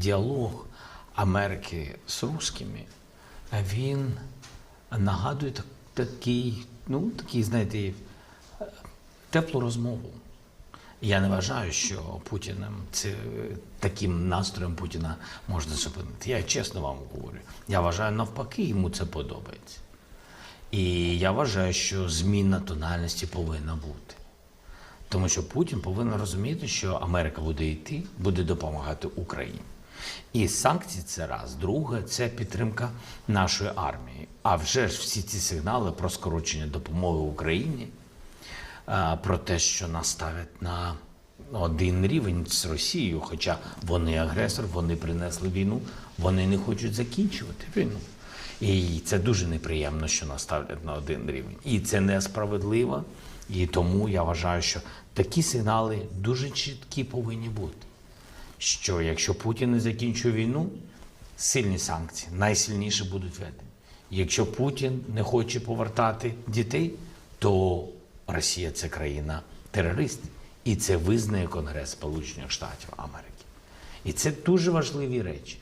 діалог Америки з русскими, він нагадує такий, ну, такий, знаєте, теплу розмову. Я не вважаю, що Путіним це таким настроєм Путіна можна зупинити. Я чесно вам говорю. Я вважаю, навпаки, йому це подобається. І я вважаю, що зміна тональності повинна бути. Тому що Путін повинен розуміти, що Америка буде йти, буде допомагати Україні. І санкції це раз. Друге, це підтримка нашої армії. А вже ж всі ці сигнали про скорочення допомоги Україні, про те, що нас ставлять на один рівень з Росією, хоча вони агресор, вони принесли війну, вони не хочуть закінчувати війну. І це дуже неприємно, що нас ставлять на один рівень. І це несправедливо. І тому я вважаю, що такі сигнали дуже чіткі повинні бути. Що якщо Путін не закінчує війну, сильні санкції, найсильніші будуть введені. Якщо Путін не хоче повертати дітей, то Росія це країна терорист. І це визнає Конгрес Сполучених Штатів Америки. І це дуже важливі речі.